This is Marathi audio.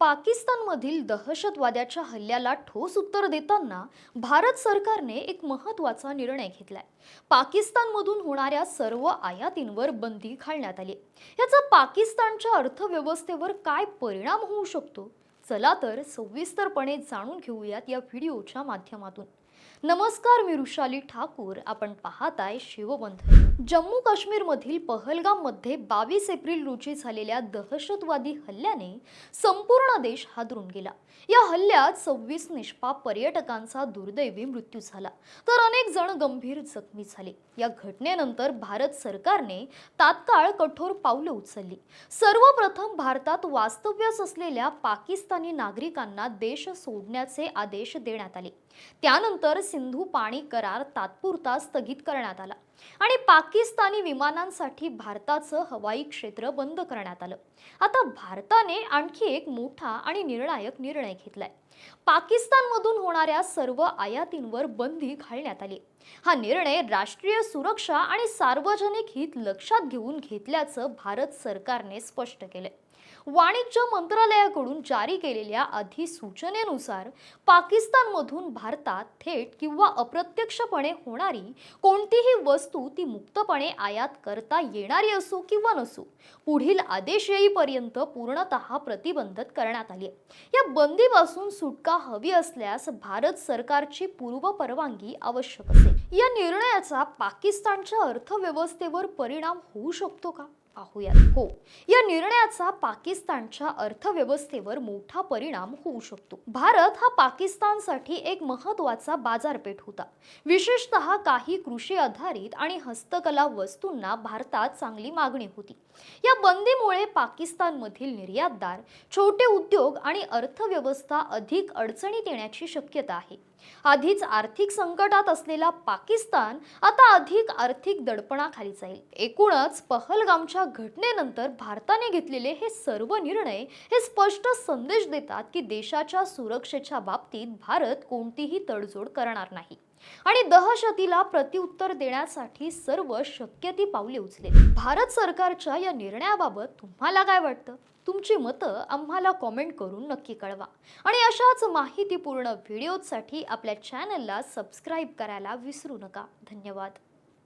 पाकिस्तानमधील दहशतवाद्याच्या हल्ल्याला ठोस उत्तर देताना भारत सरकारने एक महत्त्वाचा निर्णय घेतलाय. पाकिस्तानमधून होणाऱ्या सर्व आयातींवर बंदी घालण्यात आली याचा पाकिस्तानच्या अर्थव्यवस्थेवर काय परिणाम होऊ शकतो? चला तर सविस्तरपणे जाणून घेऊयात या व्हिडिओच्या माध्यमातून. नमस्कार मी रुशाली ठाकूर. आपण पाहत आहे शिवबंधन. जम्मू काश्मीरमधील पहलगाममध्ये बावीस एप्रिल रोजी झालेल्या दहशतवादी हल्ल्याने संपूर्ण देश हादरून गेला. या हल्ल्यात सव्वीस निष्पाप पर्यटकांचा दुर्दैवी मृत्यू झाला. तर अनेक जण गंभीर जखमी झाले. या घटनेनंतर भारत सरकारने तात्काळ कठोर पावलं उचलली. सर्वप्रथम भारतात वास्तव्यास असलेल्या पाकिस्तानी नागरिकांना देश सोडण्याचे आदेश देण्यात आले. त्यानंतर सिंधू पाणी करार तात्पुरता स्थगित करण्यात आला. आणि पाकिस्तानी विमानांसाठी भारताचं हवाई क्षेत्र बंद करण्यात आलं. आता भारताने आणखी एक मोठा आणि निर्णायक निर्णय घेतलाय. पाकिस्तानमधून होणाऱ्या सर्व आयातींवर बंदी घालण्यात आली. हा निर्णय राष्ट्रीय सुरक्षा आणि सार्वजनिक हित लक्षात घेऊन घेतल्याचं भारत सरकारने स्पष्ट केलंय. वाणिज्य मंत्रालयाकडून जारी केलेल्या अधिसूचनेनुसार पाकिस्तानमधून भारतात थेट किंवा अप्रत्यक्षपणे होणारी कोणतीही वस्तू ती मुक्तपणे आयात करता येणारी असो किंवा नसो पुढील आदेश येईपर्यंत पूर्णतः प्रतिबंधित करण्यात आली आहे. या बंदीपासून सुटका हवी असल्यास भारत सरकारची पूर्व परवानगी आवश्यक असेल. या निर्णयाचा पाकिस्तानच्या अर्थव्यवस्थेवर परिणाम होऊ शकतो का? पाहूयात. हो या निर्णयाचा पाकिस्तानच्या अर्थव्यवस्थेवर मोठा परिणाम होऊ शकतो. भारत हा पाकिस्तानसाठी एक महत्त्वाचा बाजारपेठ होता. विशेषतः काही कृषी आधारित आणि हस्तकला वस्तूंना भारतात चांगली मागणी होती. या बंदीमुळे पाकिस्तानमधील निर्यातदार छोटे उद्योग आणि अर्थव्यवस्था अधिक अडचणीत येण्याची शक्यता आहे. आधीच आर्थिक संकटात असलेला पाकिस्तान आता अधिक आर्थिक दडपणाखाली जाईल. एकूणच पहलगामच्या घटनेनंतर भारताने घेतलेले हे सर्व निर्णय हे स्पष्ट संदेश देतात की देशाच्या सुरक्षेच्या बाबतीत भारत कोणतीही तडजोड करणार नाही. आणि दहशतीला प्रत्युत्तर देण्यासाठी सर्व शक्य ती पावले उचले भारत सरकारच्या या निर्णयाबाबत तुम्हाला काय वाटतं? तुमची मतं आम्हाला कॉमेंट करून नक्की कळवा. आणि अशाच माहितीपूर्ण व्हिडिओसाठी आपल्या चॅनलला सबस्क्राईब करायला विसरू नका. धन्यवाद.